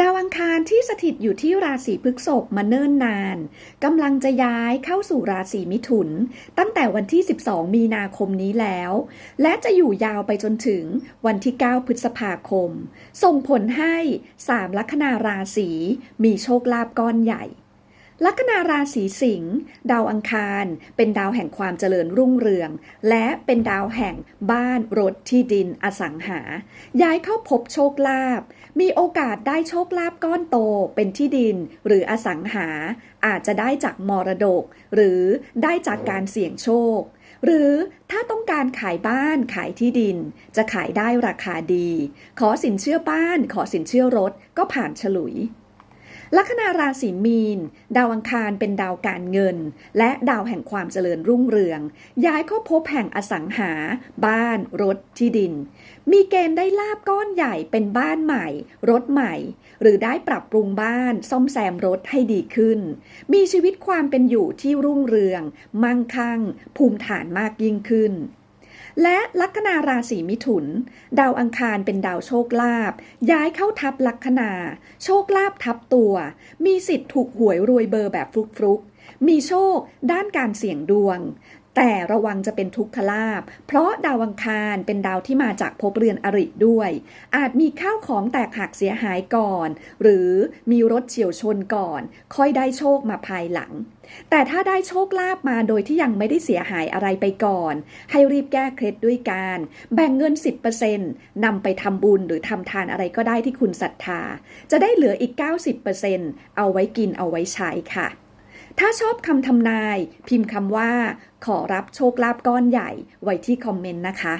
ดาวอังคารที่สถิตอยู่ที่ราศีพฤษภมาเนิ่นนานกำลังจะย้ายเข้าสู่ราศีมิถุน ตั้งแต่วันที่ 12 มีนาคมนี้แล้ว และจะอยู่ยาวไปจนถึงวันที่ 9 พฤษภาคม ส่งผลให้ 3 ลัคนาราศีมีโชคลาภก้อนใหญ่ ลัคนาราศีสิงห์ดาวอังคาร เป็นดาวแห่งความเจริญรุ่งเรือง และเป็นดาวแห่งบ้านรถที่ดินอสังหา ย้ายเข้าพบโชคลาภมีโอกาสได้โชคลาภก้อนโตเป็นที่ดินหรืออสังหา อาจจะได้จากมรดก หรือได้จากการเสี่ยงโชค หรือถ้าต้องการขายบ้านขายที่ดิน จะขายได้ราคาดี ขอสินเชื่อบ้าน ขอสินเชื่อรถก็ผ่านฉลุย ลัคนาราศีมีน ดาวอังคารเป็นดาวการเงิน และดาวแห่งความเจริญรุ่งเรือง ย้ายเข้าพบแห่งอสังหา บ้าน รถที่ดิน มีเกณฑ์ได้ลาบก้อนใหญ่เป็นบ้านใหม่ รถใหม่ หรือได้ปรับปรุงบ้าน ซ่อมแซมรถให้ดีขึ้น มีชีวิตความเป็นอยู่ที่รุ่งเรือง มั่งคั่ง ภูมิฐานมากยิ่งขึ้น และลัคนาราศีมิถุน ดาวอังคารเป็นดาวโชคลาภย้ายเข้าทับลัคนา โชคลาภทับตัว มีสิทธิ์ถูกหวยรวยเบอร์แบบฟลุกๆมีโชคด้านการเสี่ยงดวง แต่ระวังจะเป็นทุกขลาภเพราะดาวอังคารเป็นดาวที่มาจากภพเรือนอริด้วย อาจมีข้าวของแตกหักเสียหายก่อน หรือมีรถเฉียวชนก่อน ค่อยได้โชคมาภายหลัง แต่ถ้าได้โชคลาภมาโดยที่ยังไม่ได้เสียหายอะไรไปก่อน ให้รีบแก้เคล็ดด้วยการ แบ่งเงิน 10%นำไปทำบุญหรือทำทานอะไรก็ได้ที่คุณศรัทธา จะได้เหลืออีก 90%เอาไว้กินเอาไว้ใช้ค่ะ ถ้าชอบคำทำนาย พิมพ์คำว่า ขอรับโชคลาภก้อนใหญ่ไว้ที่คอมเมนต์นะคะ